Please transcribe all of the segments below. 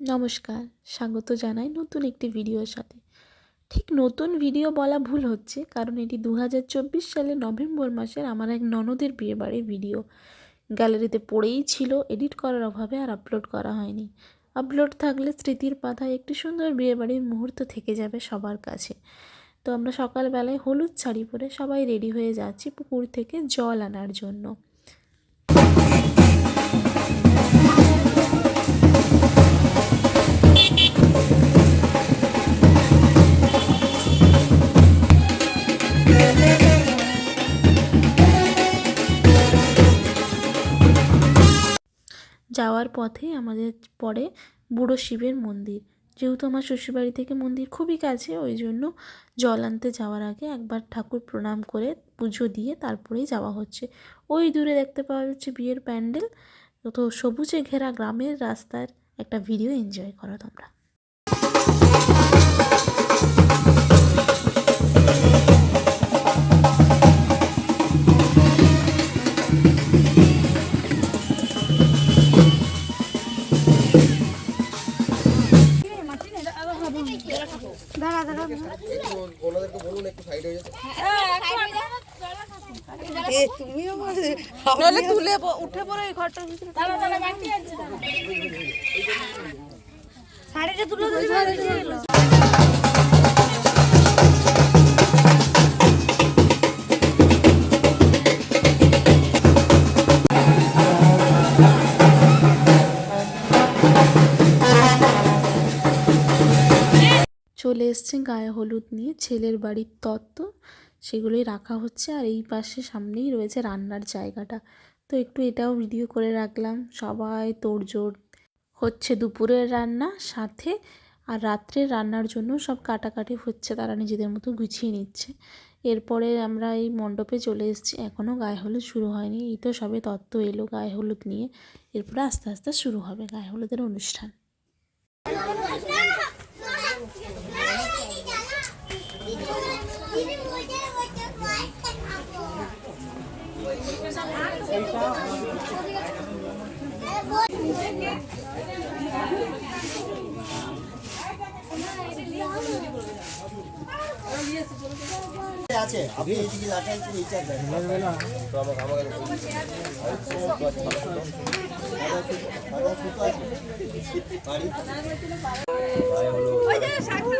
নমস্কার, স্বাগত জানাই নতুন একটি ভিডিওর সাথে। ঠিক নতুন ভিডিও বলা ভুল হচ্ছে, কারণ এটি দু হাজার চব্বিশ সালে নভেম্বর মাসের আমার এক ননদের বিয়েবাড়ির ভিডিও। গ্যালারিতে পড়েই ছিল, এডিট করার অভাবে আর আপলোড করা হয়নি। আপলোড থাকলে স্মৃতির পাতায় একটি সুন্দর বিয়েবাড়ির মুহূর্ত থেকে যাবে সবার কাছে। তো আমরা সকালবেলায় হলুদ শাড়ি পরে সবাই রেডি হয়ে যাচ্ছি পুকুর থেকে জল আনার জন্য। যাওয়ার পথে আমাদের পড়ে বুড়ো শিবের মন্দির। যেহেতু আমার শ্বশুরবাড়ি থেকে মন্দির খুবই কাছে, ওই জন্য জল আনতে যাওয়ার আগে একবার ঠাকুর প্রণাম করে পুজো দিয়ে তারপরেই যাওয়া হচ্ছে। ওই দূরে দেখতে পাওয়া যাচ্ছে বিয়ের প্যান্ডেল। তো সবুজে ঘেরা গ্রামের রাস্তার একটা ভিডিও এনজয় করো তোমরা। নইলে তুলে উঠে পড়ে এই ঘরটার ভিতরে শাড়িটা তুলে দিলে চলে এসছে গায়ে হলুদ নিয়ে ছেলের বাড়ির তত্ত্ব। সেগুলোই রাখা হচ্ছে আর এই পাশে সামনেই রয়েছে রান্নার জায়গাটা তো একটু এটাও ভিডিও করে রাখলাম সবাই তোড়জোড় হচ্ছে দুপুরের রান্না সাথে আর রাত্রের রান্নার জন্য সব কাটাকাটি হচ্ছে তারা নিজেদের মতো গুছিয়ে নিচ্ছে এরপরে আমরা এই মণ্ডপে চলে এসেছি এখনও গায়ে হলুদ শুরু হয়নি এই তো সবে তত্ত্ব এলো গায়ে হলুদ নিয়ে এরপরে আস্তে আস্তে শুরু হবে গায়ে হলুদের অনুষ্ঠান আছে আপনি লাগাইছেন এই চার তো আমাকে আমাকে সাদা সুতো আছে বাড়ি আরে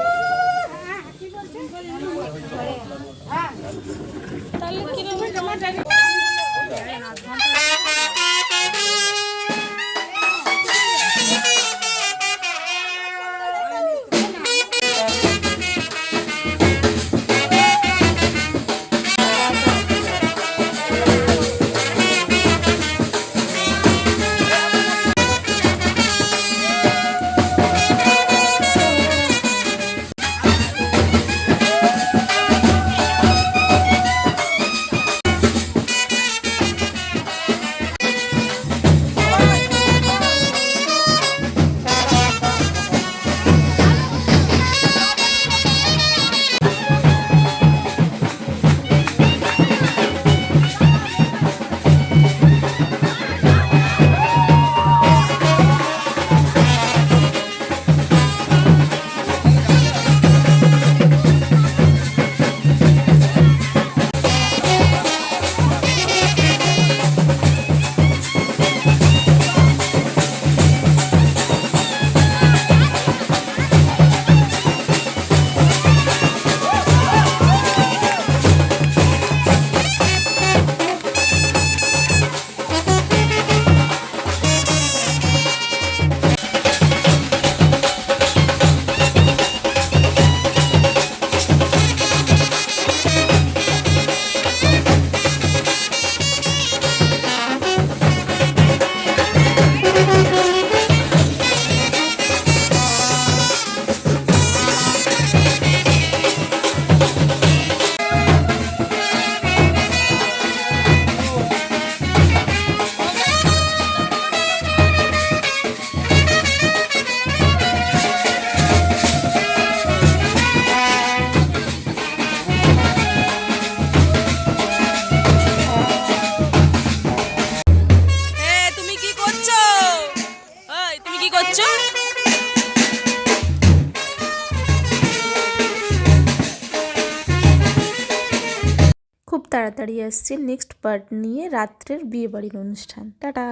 তাড়াতাড়ি আসছি নেক্সট পার্ট নিয়ে রাত্রের বিয়ে বাড়ির অনুষ্ঠান টাটা